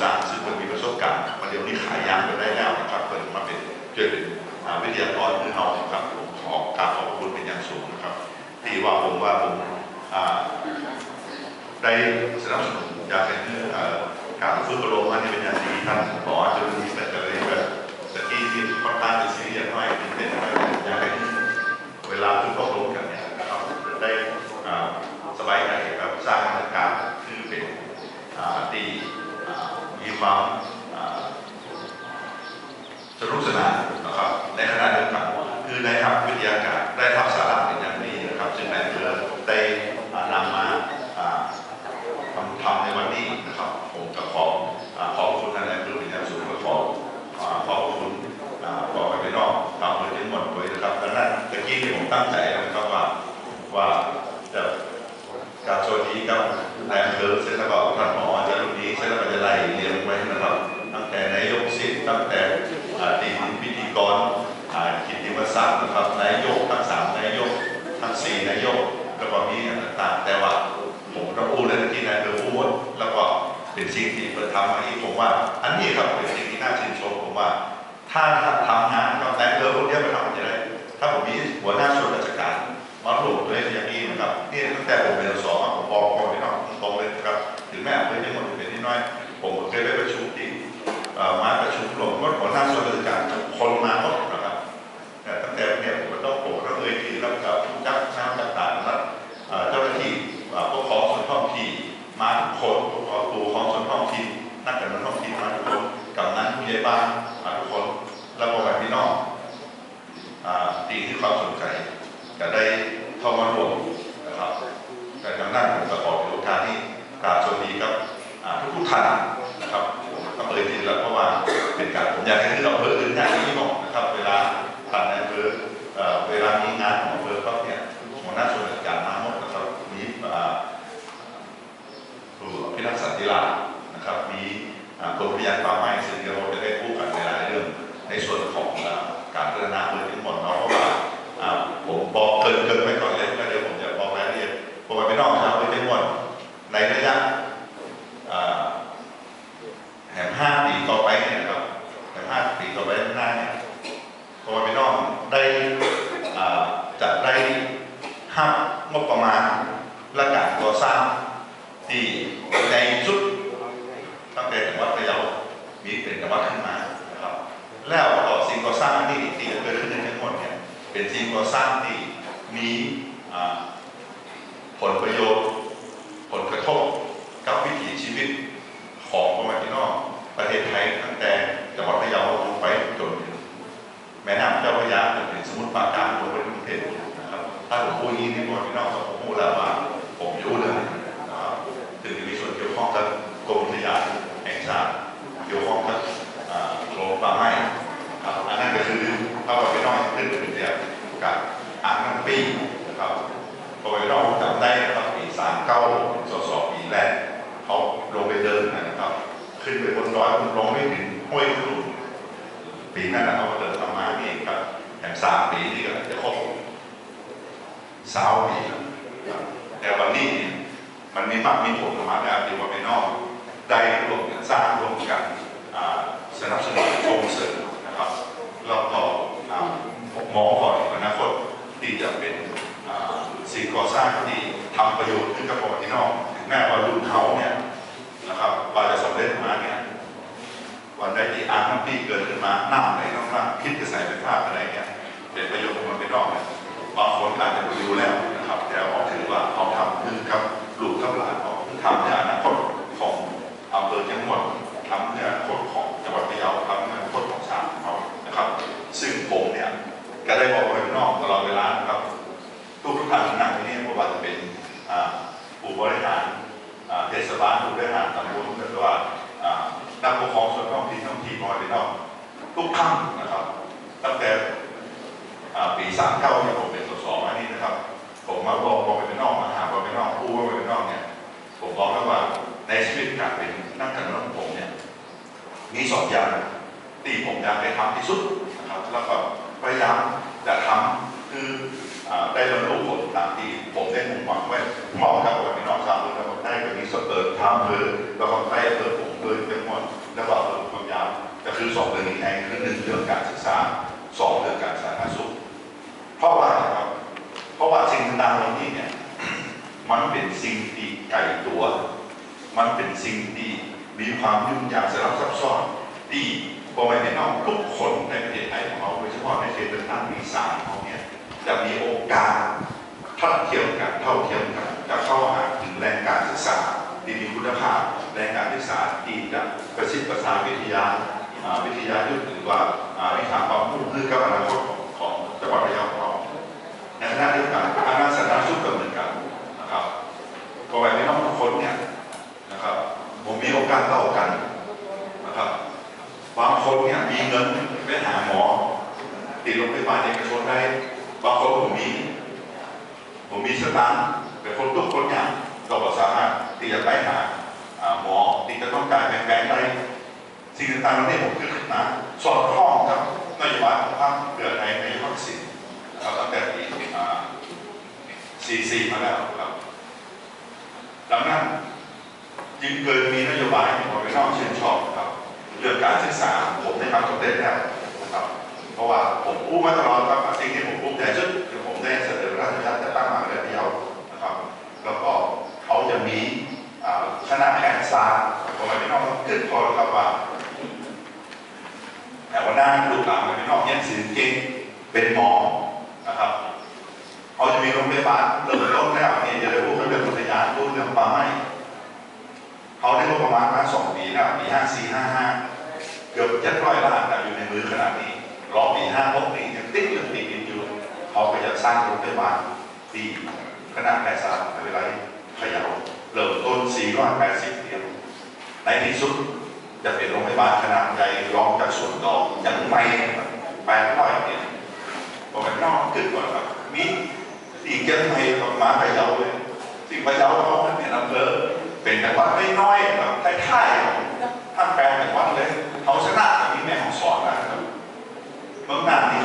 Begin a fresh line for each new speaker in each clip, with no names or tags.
สร้างซึ่งมันมีประสบการณ์มาเดี๋ยวนี้ขายยางไปได้แล้วนะครับเปิดมาเป็นเกิดเป็นวิทยากรคือเราครับผมขอกราบขอบคุณเป็นอย่างสูงนะครับ ที่ว่าผมว่าผมได้สนับสนุนอยากให้การฝึกอบรมมานี่เป็นอย่างดีท่านขอจะมีแต่จะเลยแบบสกีที่ค่อนข้างจะซีเรียสหน่อยตื่นเต้นหน่อยอยากให้เวลาฝึกอบรมกันเนี่ยนะครับได้สบายใจครับสร้างบรรยากาศคือเป็นอ่าที่อ่ามี ความสนุกสนานนะครับ ในขณะเดียวกันคือได้รับวิทยาการได้รับสาระเป็นอย่างดีนะครับซึ่งนายอำเภอได้อ่านำมาทำทำในวันนี้นะครับผมก็ขอขอบคุณท่านนายอำเภอเป็นอย่าสูงขอขอบคุณอ่าขอไปนอกทำเลยทั้งหมดเลยนะครับดังนั้นตะกี้ที่ผมตั้งใจนะครับว่าว่าจะการสวัสดีครับนายอำเภอเสร็จแล้วก็ นายกแล้วก็มีต่างแต่ว่าผมต้องพูดเลยที่นายเบอร์พูดแล้วก็เป็นสิ่งที่เปิดทำมาอีกผมว่า อันนี้ครับเป็นสิ่งที่น่าชื่นชมผมว่า ถ้าทำงานกับนายเบอร์คนเดียวไปทำจะได้ถ้าผมมีหัวหน้าส่วนราชการมาลงตัวเองอย่างนี้นะครับนี่ตั้งแต่ผมเป็นสองผมบอกคนไม่ต้องตรงเลยนะครับถึงแม้ นะครับมีกรมพยานป่าไม้ซึ่งเดี๋ยวเราจะได้พูดกันในหลายเรื่องในส่วนของการพัฒนาอำเภอทั้งหมดเนาะเพราะว่าผมบอกเกินเกินไว้ก่อนเลยแล้วเดี๋ยวผมจะบอกรายละเอียดผมไปนอกชาวอำเภอทั้งหมดในระยะอ่าแถมห้าปีต่อไปเนี่ยครับแถมห้าปีต่อไปข้างหน้าเนี่ยพอไปนอกได้อ่าจะได้ห้างบประมาณและการก่อสร้างที่ในสุดตั้งแต่จังหวัดพะเยามีเป็นจังหวัดขึ้นมานะครับแล้วต่อสิ่งก่อสร้างที่ที่เกิดขึ้นในทั้งหมด เป็นสิ่งก่อสร้างที่มีผลประโยชน์ ผลกระทบกับวิถีชีวิตของพ่อแม่พี่นองประเทศไทยตั้งแต่จังหวัดพะเยาลงไปจนถึงแม่น้ำเจ้าพระยาจนถึงสมุทรปราการลงไปถึงกรุงเทพนะครับ ถ้าผมพูดอย่างนี้นี่พ่อแม่พี่นอกผมพูดแล้วว่าผมยู่งเลยนะครับถึงจะมีส่วนเกี่ยวข้องกับกรมอุทยานแห่งชาติเกี่ยวข้องกับอ่ากรมป่าไม้ครับอันนั้นก็คือถ้าพ่อแม่พี่น้องขึ้นไปถึงเนี่ยกับอ่างน้ำปีนะครับพ่อแม่พี่น้องจำได้นะครับปีสามเก้าสสปีแรก เขาลงไปเดินนะครับ ขึ้นไปบนดอยลงไม่ถึงห้วยขลุนปีนั้นเขาก็เดินทำมานี่เองครับอย่างสามปีนี่ก็จะครบสาวปีแล้วครับแต่วันนี้มันมีมากมีผลมาแล้วที่ว่าไปนอก ได้ร่วมกันสร้างร่วมกันสนับสนุนส่งเสริมนะครับแล้วก็มองก่อนอนาาเทศบาลผู้บริหารตำบลหรือว่านักปกครองส่วนท้องถิ่นท้องถิ่นอยไปนอกทุกท่านนะครับ ตั้งแต่ปีสามเก้าที่ผมเป็นสสมานี่นะครับ ผมมาบอกบอกไปเป็นนอกมาหาบอกไปนอกผู้ว่าไปเป็นนอกเนี่ยผมบอกแล้วว่าในชีวิตการเป็นนักการเมืองผมเนี่ยมีสองอย่างที่ผมอยากไปทำที่สุดนะครับ แล้วก็พยายามจะทำคือ ได้บรรลุผลตามที่ผมได้มุ่งหวังไว้พ่อมครับกับพี่น้องชาวเมืนะครัได้แบบนี้สเปิร์ทามเบอแล้วก็ได้เบอร์ผมเบอร์เป็นหมดแล้วก็เบอร์ความยาวจะคือสองเรื่องนี้เองคือหนึ่งเรื่องการศึกษาสองเรื่องการสาธารณสุข เพราะว่าครับเพราะว่าสิ่งต่างๆเหล่านี้เนี่ยมันเป็นสิ่งที่ไกลตัว มันเป็นสิ่งที่มีความยุ่งยากสลับซับซ้อนที่พอไม่พี่น้องทุกคนในประเทศไทยของเราโดยเฉพาะในเขตเลือกตั้งมีสารของเนี่ย จะมีโอกาสทัดเทียมกันเท่าเทียมกันจะเข้าหาถึงแรงการศึกษาที่มีคุณภาพแรงการศึกษาที่จะประสิทธิ์ประสานวิทยาวิทยายุทธหรือว่าอ่าวิชาความรู้เพื่อกับอนาคตของจังหวัดระยองของเราในขณะเดียวกันคณะสาธารณสุขก็เหมือนกันนะครับพอแบบพี่น้องทุกคนเนี่ยนะครับผมมีโอกาสเท่ากันนะครับบางคนเนี่ยมีเงินไปหาหมอติดโรงพยาบาลเอกชนได้ บางคนผมมี ผมมีสตางค์แต่คนทุกคนเนี่ยเราก็สามารถที่จะไปหาหมอที่จะต้องการแบ่งๆได้สิ่งต่างๆเหล่านี้ผมขึ้นมาสอดคล้องกับนโยบายของพรรคเกิดในในวัคซีนครับตั้งแต่ปี44มาแล้วครับดังนั้นจึงเกิดมีนโยบายที่ผมไปนอกชื่นชอบครับเรื่องการศึกษาผมได้ทำสำเร็จแล้วนะครับ เพราะว่าผมพูดมาตลอดครับสิ่งที่ ใจสุดผมได้เสนอราชบัญญัติจะตั้งมหาวิทยาลัยนะครับ แล้วก็เขาจะมีคณะแพทยศาสตร์ผมไปนอกขึ้นพอแล้วครับว่าแต่ว่าหน้าลูกหลานไปนอกเนี่ยสื่อเก่งเป็นหมอนะครับเขาจะมีโรงพยาบาลเริ่มต้นแล้วนี่จะได้พูดเรื่องอุทยานพูดเรื่องป่าไม้เขาได้งบประมาณมาสองปีแล้วปีห้าสี่ห้าห้าเกือบเจ็ดร้อยล้านอยู่ในมือขนาดนี้รอปีห้าหกปียังติดเรื่องติดอยู่ เขาก็จะสร้างโรงพยาบาลที่คณะแพทยศาสตร์มหาวิทยาลัยพะเยาเริ่มต้น 480เตียงในที่สุดจะเป็นโรงพยาบาลขนาดใหญ่รองจากส่วนต่อยังไม่แปดร้อยเนี่ยบอกไปนอกขึ้นก่อนครับมีอีกยังไม่กับมาพะเยาเลยสิ่พะเยาเขาเป็นอำเภอเป็นจังหวัดไม่น้อยแบบท้ายๆท่านแปลจังหวัดเลยเขาชนะกับที่แม่ของสอนนะครับเมืองนานที่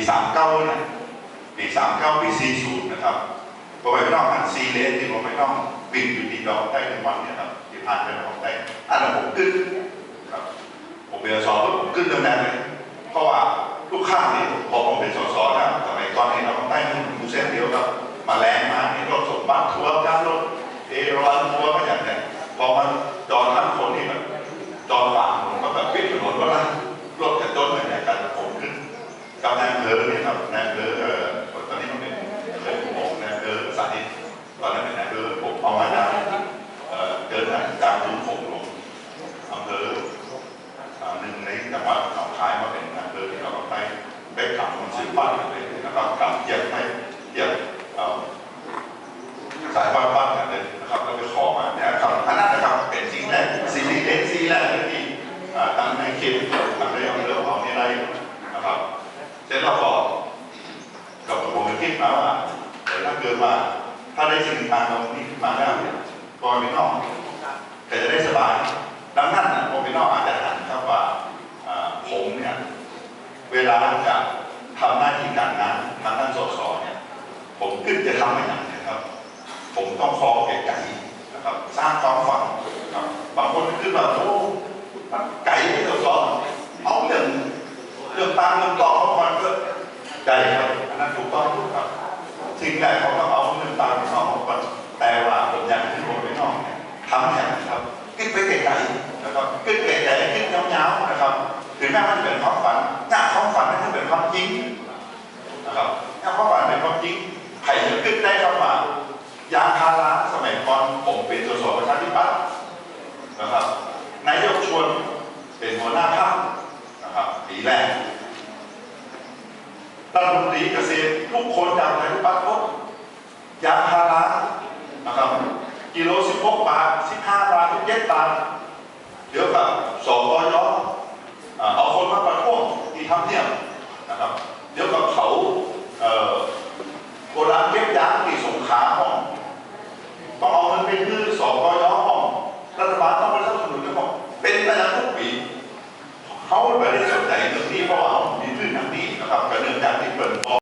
ปี39เนี่ยปี39ปี40นะครับพอไปไม่ต้องหันซีเลนที่ผมไม่ต้องบินอยู่ที่ดอกใต้ในวันเนี่ยครับที่ผ่านไปดอกใต้อันนั้นผมขึ้นครับผมเป็นสอบผมขึ้นตำแหน่งเลยเพราะว่าทุกข้างนี่พอผมเป็นสอสอนะสมัยก่อนนี่เราต้องใต้มันอยู่เส้นเดียวครับมาแรงมานี่รถสมบัติทัวร์การรถเอราวันทัวร์ก็อย่างเนี้ยพอมันจอดทั้งคนนี่แบบจอดฝั่ง จากทุ่งคงลงอำเภอหนึ่งในจังหวัดหนองคายมาเป็นอำเภอที่เราก็ไปไปขับมันซื้อบ้านเลยนะครับขับเยียบให้เยียบสายบ้านบ้านกันเลยนะครับแล้วไปขอมาเนี่ยครับอันนั้นนะครับเป็นสิ่งแรกสิ่งที่เป็นสิ่งแรกที่อ่าทางในเขตทางในอำเภอของนี่ได้นะครับเสร็จแล้วก็กับผมก็คิดมาว่าถ้าเกิดว่าถ้าได้สิ่งต่างๆนี้มาแล้วเนี่ยก็ไม่นอก แต่จะได้สบาย ดังนั้นผมไม่นอกอาจจะหันครับว่าผมเนี่ยเวลาจะทำหน้าที่การงานทางด้านสสเนี่ย ผมขึ้นจะทำอะไรอย่างเนี้ยครับ ผมต้องคอไก่นะครับ สร้างความฝันครับบางคนขึ้นมาโอ้ไก่ไม่ต้องสอนเอาเรื่องเรื่องตามเรื่องต่อเขาก่อนเพื่อไก่ครับอันนั้นถูกต้องครับสิ่งแรกเขาต้องเอา เป็นสสประชาธิปัตย์นะครับนายกชวนเป็นหัวหน้าพรรคนะครับปีแรกรัฐมนตรีเกษตรทุกคนจากประชาธิปัตย์พบยางพารานะครับกิโล16บหกบาท15บห้าบาท17บาทเดี๋ยวกับสกยอ่าเอาคนมาประท้วงที่ทำเนีย